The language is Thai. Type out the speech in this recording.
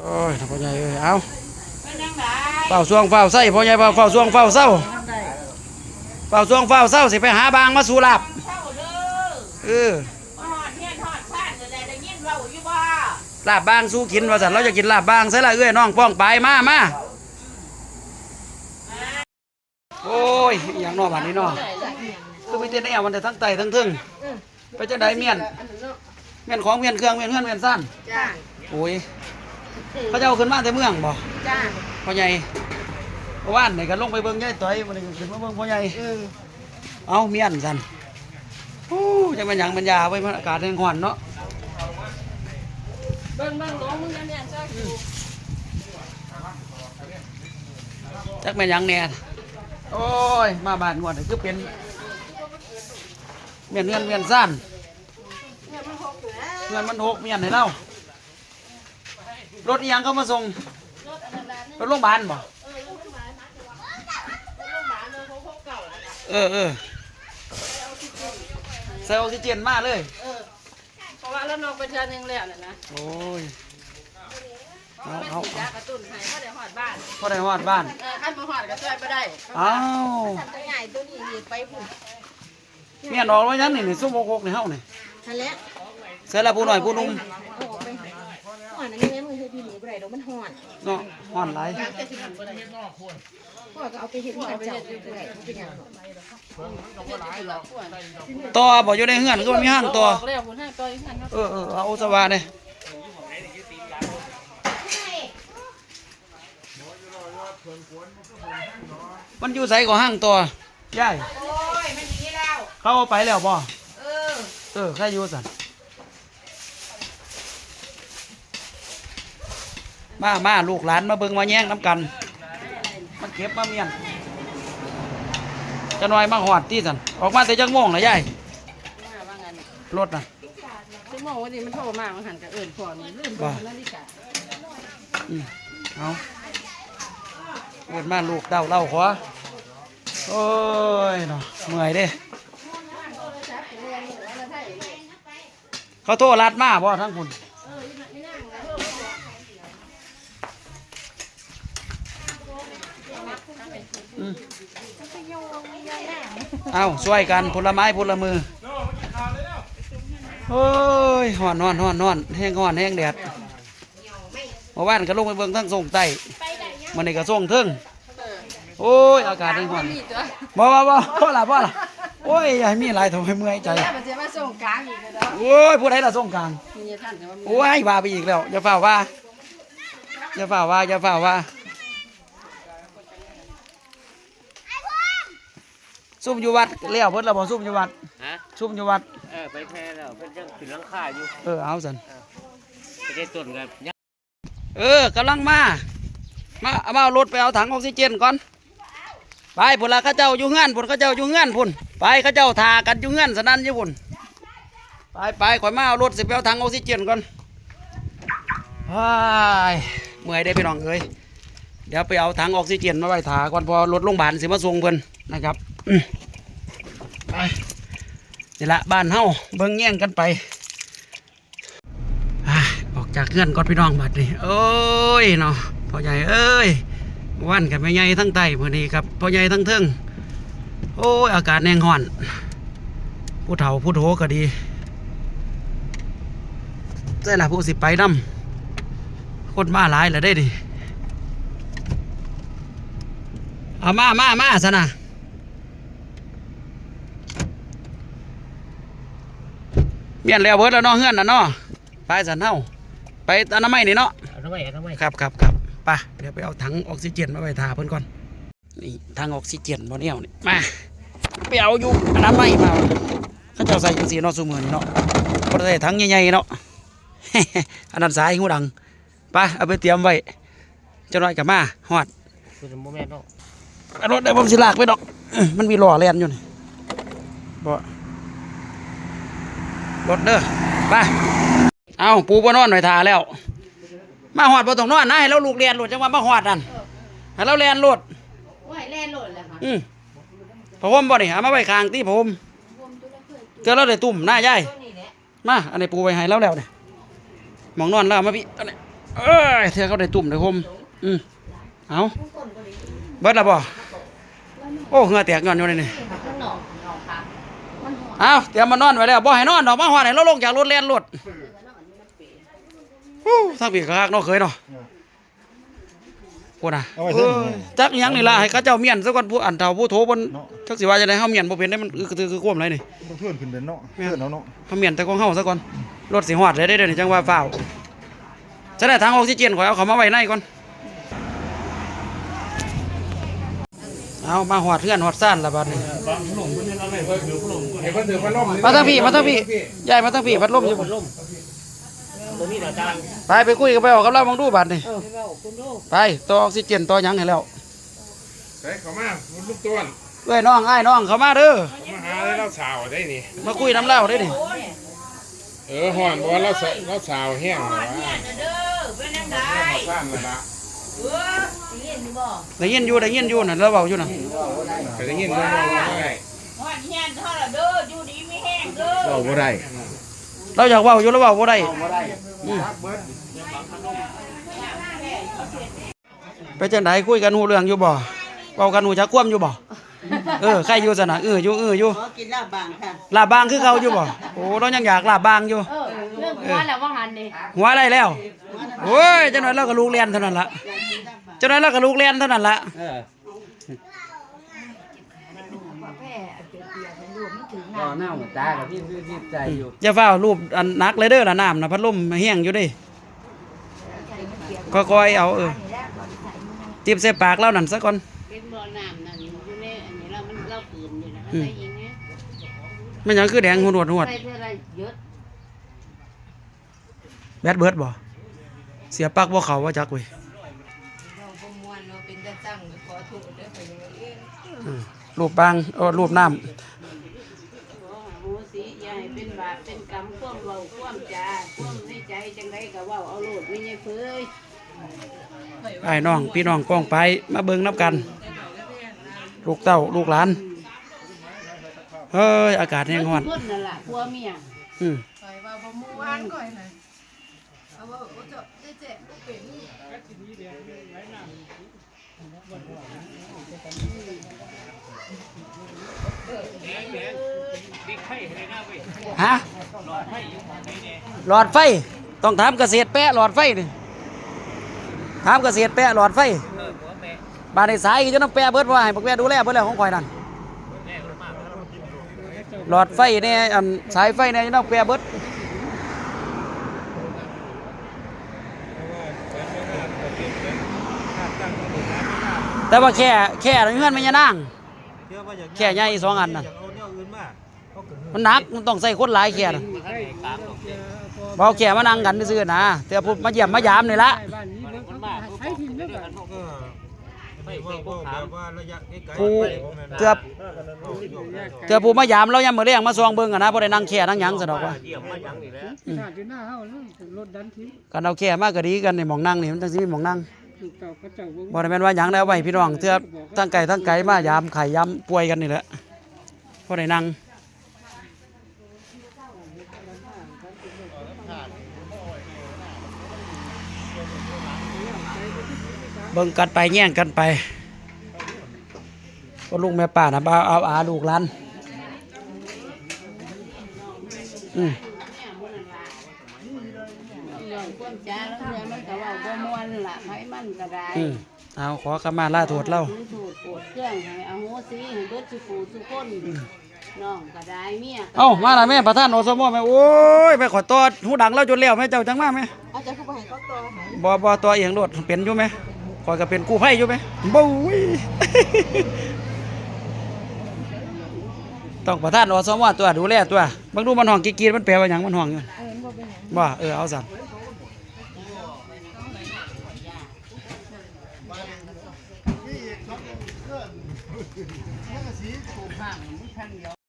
โอ้ยพ่อใหญ่เอ้ยเอาเป็นยังไงเฝ้าช่วงเฝ้าไส้พ่อใหญ่เฝ้าเฝ้าช่วงเฝ้าเศร้าเฝ้าช่วงเฝ้าเศร้าสิไปหาบางมาสู่ลาบเข้าเด้อเออมาหอดเฮียนหอดซ่านจะได้ได้ยินเราอยู่บ่ลาบบางสู้กินว่าสันเราจะกินลาบบางใส่ละเอ้ยน้องป้องไปมามาโอ้ยอหย่างนอบัดนี้เนาะคือไปเต้นแอวมันแต่ทั้งไตทั้งทึ่งไปจังไดเมียนเมียนของเมียนเครื่องเมียนเฮือนเมียนซ่านจ้าโอ้ย เขาจะเอาขึ้นมาแต่เมืองบ่จ้าพ่อใหญ่เมื่อวานนี่ก็ลงไปเบิ่งยายต่อยมันนี่ขึ้นมาเบิ่งพ่อใหญ่เอาเมียนสันโอ้จังเป็นหยังเป็นยาไว้มันอากาศแห้งร้อนเนาะเบิ่งเบิ่งหลวงมึงยังเนี่ยจ้าอยู่จักแม่นหยังเนี่ยโอ้ย มาบ้านงวดนี่คือเป็นเมียนเงินเมียนซ่านเงินมันหกเมียนให้เรา รถอีหยังเขามาส่งรถโรงพยาบาลบ่เออเออใส่ออกซิเจนมาเลยเพราะว่าแล้วนอกไปเทื่อนึงแล้วน่ะนะโอ้ย เอาเป็นเอาสีดากระตุ้นให้บ่ได้หอดบ้านพอได้ฮอดบ้านเออคันบ่หอดก็ช่วยบ่ได้อ้าวตัวใหญ่ตัวนี้นี่ไปพุ่นเมียนออกไว้ยันนี่นี่ซุ่มหกๆนี่เฮานี่นั่นแหละเสร็จแล้วผู้น้อยผู้หนุ่มโอ้ มันหอดเนาะฮ้อนหลายพ่อก็เอาไปเฮ็ดให้เจ้าอยู่บ่ได้เป็นหยังหรอกต่อบ่อยู่ในเฮือนก็มีห้างต่อแล้วพุ่นให้ต่ออีกหั่นเนาะเออเออเอาสวาเนี่ยมันอยู่ใส่ก็ห้างตัวยายโอ้ยมันหนีแล้วเขาเอาไปแล้วบ่เออ เออใครอยู่สัน มามาลูกหลานมาเบิ่งมาแย่งน้ำกันมาเก็บมาเมียนจะหน่อยมาหอดที่สันออกมาแต่จักโมงนะยายมาว่างั้นรถน่ะชั่วโมงวันนี้มันโทรมามันหันกับเอิญพ่อนี่ลืมว่าเบิ่งนาฬิกาอืมเอาเกิดมาลูกเต้าเล่าขวาโอ้ยเนาะเมื่อยเด้เขาโทรรัดมาบ่ทั้งคุณอืม เอาช่วยกันผลไม้ผลมือโอ้ยห่อนห่อนห่อนห่อนแห้งห่อนแห้งแดดเมื่อวานก็ลงไปเบิ่งทั้งส่งใต้มันนี่ก็ส่งเทิงโอ้ยอากาศดีกว่ามีตัวบ่บ่บ่พ่อละพ่อละโอ้ยยาให้มีหลายทำให้เมื่อยใจแล้วมันจะมาส่งกลางโอ้ยผู้ใดล่ะส่งกลางโอ้ยว่าไปอีกแล้วอย่าฝ่าว่าอย่าฝ่าว่าอย่าฝ่าว่า ซุ่มอยู่วัดเลี้ยวเพิ่นละบ่ซุ่มอยู่วัดฮะซุ่มอยู่วัดเออไปแพ้แล้วเพิ่นยังขึ้นหลังคาอยู่เออเอาสันไปได้ต้นกันยังเออกำลังมามาเอามาเอารถไปเอาถังออกซิเจนก่อนไปพุ่นละเข้าเจ้าอยู่เงื่อนพุ่นเข้าเจ้าอยู่เงื่อนพุ่นไปเข้าเจ้าทากันอยู่เงื่อนสนั่นอยู่พุ่นไปไปข่อยมาเอารถสิไปเอาถังออกซิเจนก่อนว้ายเมื่อยได้อพี่น้องเอ้ยเดี๋ยวไปเอาถังออกซิเจนมาไว้ถาก่อนพอรถโรงพยาบาลสิมาส่งเพิ่นนะครับอืม ไปนี่ละบ้านเฮาเบิ่งแย่งกันไปออกจากเงื่อนก่อนพี่น้องบัดนี้โอ้ยเนาะพ่อใหญ่เอ้ยวันกับแม่ใหญ่ทั้งใต้มื่อนี้ครับพ่อใหญ่ทั้งเทิงโอ้ยอากาศแนงห่อน ผู้เฒ่าผู้โถก็ดีใช่ละผู้สิไปนำคนมาหลายแล้วได้ดิเอามามามาซะนะ เมียนแล้วเบิดแล้วเนาะเฮือนน่ะเนาะไปสันเฮาไปอนามัยนี่เนาะเอาทำไมเอาทำไมครับครับครับไป่ะเดี๋ยวไปเอาถังออกซิเจนมาไว้ทาเพิ่นก่อนนี่ถังออกซิเจนบ่เนี่ยนี่มาไปเอาอยู่อนามัยมาเขาเจ้าใส่จังสีเนาะซุมื้อนี่เนาะบ่ได้ใส่ถังใหญ่ๆเนาะอันนั้นสายหูดังไปเอาไปเตรียมไว้เจ้าน้อยกับมาฮอดคือโมเมนต์เนาะเอารถได้ผมสิลากไปดอกอื้อมันมีล้อแล่นอยู่นี่บ่ รถเด้อไปเอาปูบ่นอนไว้ทาแล้ว มาฮอดบ่ต้องนอนนะให้เราลูกเรียนโลดจังว่ามาฮอดนั่นให้เราเรียนโลดโอ้ยแล่นโหลดแล้วค่ะอืมพระพรมบ่นี่เอามาไว้ข้างที่พระพรมเจอเราได้ตุ่มหน้ายายตัวนี้แหละมาอันนี้ปูไว้ให้เราแล้วเนี่ยหมองนอนแล้วเอามาพี่อันนี้เอ้ยเธอเขาได้ตุ่มได้คมอืมเอาเบิดและบ่โอ้เหงื่อแตกย้อนอยู่เลยนี่เอาเตรียมมานอนไว้แล้วบ่ให้นอนดอกมาหอดให้เราลงจากรถแล่นรถฮู้ทางปีกคักเนาะเคยเนาะพูดน่ะเอาไว้เถอะเอ้ยจักอิหยังนี่ล่ะให้เขาเจ้าเมียนซะก่อนผู้อันเฒ่าผู้โทเพิ่นจักสิว่าจะได้เฮาเมียนบ่เป็นได้มันคือคือคือความไรนี่ต้องเพื่อนขึ้นเป็นเนาะเพื่อนเอาเนาะเฮาเมียนแต่ของเฮาซะก่อนรถสิฮอดเลยได้เด้อนี่จังว่าฟ้าวจะได้ทางออกซิเจนข่อยเอาเข้ามาไว้ในก่อน เอามาฮอดเฮือนฮอดซ่านละบัดนี้เดี๋ยวเพิ่นถือพัดลมมาทางพี่มาทางพี่ยายมาทางพี่พัดลมอยู่ลมตัวนี้เดี๋ยวจานไปไปคุยกันไปออกกับเรามองดูบัดนี่ไปต่อออกซิเจนต่อหยังให้แล้วใส่เขามาลูกต้นเอ้ยน้องอ้ายน้องเข้ามาเด้อมาหาได้เล่าสาวได้นี่ มาคุยน้ำเล่าได้ดิเออห่อนบอกว่าเล่าสาวเล่าสาวแห้งเหรอวะสั้นแล้วละ ได้ยินอยู่ได้ยินอยู่น่ะเราเบาอยู่น่ะแต่ได้ยินด้วยว่าว่าได้ว่าเฮียนเท่าละเด้ออยู่ดีไม่แห้งเด้อเอาบ่ได้เราอยากเบาอยู่เราเบาบ่ได้อืมไปจังไดคุยกันหูเรื่องอยู่บ่เว้ากันหูจักความอยู่บ่เออใครอยู่สนะเอออยู่เอออยู่ขอกินลาบบางค่ะลาบบางคือเขาอยู่บ่โอ้เรายังอยากลาบบางอยู่เออเรื่องหัวแล้วว่าหันนี่หัวอะไรแล้วโอ้ยจังหน่อยเราก็ลูกเรียนเท่านั้นละ จังหน่อยเราก็ลูกเรียนเท่านั้นละเออแพ้เปียกๆมันดูมันถึงก็น้ำหน้าหัวตากับพี่พี่พี่ใจอยู่อย่าฟ้าวรูปอันนักเลยเด้อละน้ำนะพัดลมแห้งอยู่เดิ ค่อยๆเอาเออ จิบใส่ปากเรานั่นซะก่อน เป็นบ่อน้ำนั่นอยู่ในอันนี้เรามันเราปืนอยู่นะอืม ใส่ยิงไงมันหยังคือแดงหวดหวดใส่เท่าไรเยอะแบดเบิดบ่เสียปลักบ่เขาว่าจักเว้ย รูปบางเออรูปน้ขอโหสิอย่าให้เป็นบาปเป็นกรรมความเว้าความจาความในใจจังไดก็เว้าเอาโลดไม่ใช่เฟ้ยำไอ้น้อง พี่น้องป้องไปมาเบิ่งนับกัน ลูกเต้าลูกหลาน เฮ้ย อากาศแห้งร้อนคนนั่นล่ะผัวเมียอืม ฮะหลอดไฟ ต้องถามเกษตรแปะหลอดไฟนี่ถามเกษตรแปะหลอดไฟบ้านในสายก็จะต้องแปะเบิดเพราะว่าให้พวกแปะดูแลเบิดแล้วของข่อยนั่นหลอดไฟเนี่ยอันสายไฟเนี่ยจะต้องแปะเบิดแต่ว่าแค่แค่เงื่อนไม่ยานาง แค่ใหญ่สองอันน่ะ มันหนักมันต้องใส่คนหลายแค่น่ะเบาแค่มานั่งกันซื่อๆนะแต่พูดมาเยี่ยมมายามนี่ละมันมากให้ทีมเดียวกันไม่ไม่พวกถามผู้เกือบเกือบผู้มายามเรายังมือเรียงมาซองเบิ่งอะนะบ่ได้นั่งแค่นั่งหยังซะดอกว่าเยี่ยมมาอย่างนี้แหละชาติหน้าเฮาแล้วรถดันทิ้งกันเอาแค่มาก็ดีกันนี่หมองนั่งนี่มันจังสิมีหมองนั่ง บิ่ได้แม่นว่าหยังแล้วไว้พี่น้องเทื่อทั้งไก่ทั้งไก่มายามไข่ยามป่วยกันนี่แหละพอได้นั่งเบิ่งกันไปแย่งกันไปก็ลูกแม่ป้านะบ่าวเอาอาลูกหลานอืม เรื่องความจาแล้วเรื่องมันก็เว้าบ่ม่วนล่ะให้ มันก็ได้อืมเอาขอขมาลาโทษเล่า ถือถูกโกรธเครื่องให้อโหสิให้เบิดสุฟูสุคนน้องก็ได้เมียก็เอ้ามาละแม่ประธานอสมแม่โอ้ยไปขอตัวหูดังแล้วจนแล้วแม่เจ้าจังมาแม่อาจจะผู้ให้เขาต่อให้บ่บ่ตัวเองโลดเป็นอยู่ไหมคอยก็เป็นกู้ภัยอยู่ไหมบู้ย ต้องประธานอสมตัวดูแลตัวบางดูมันห้องกีกีมันแปลว่าหยังมันห้องอยู่บ่เออเอาสั่น cambió.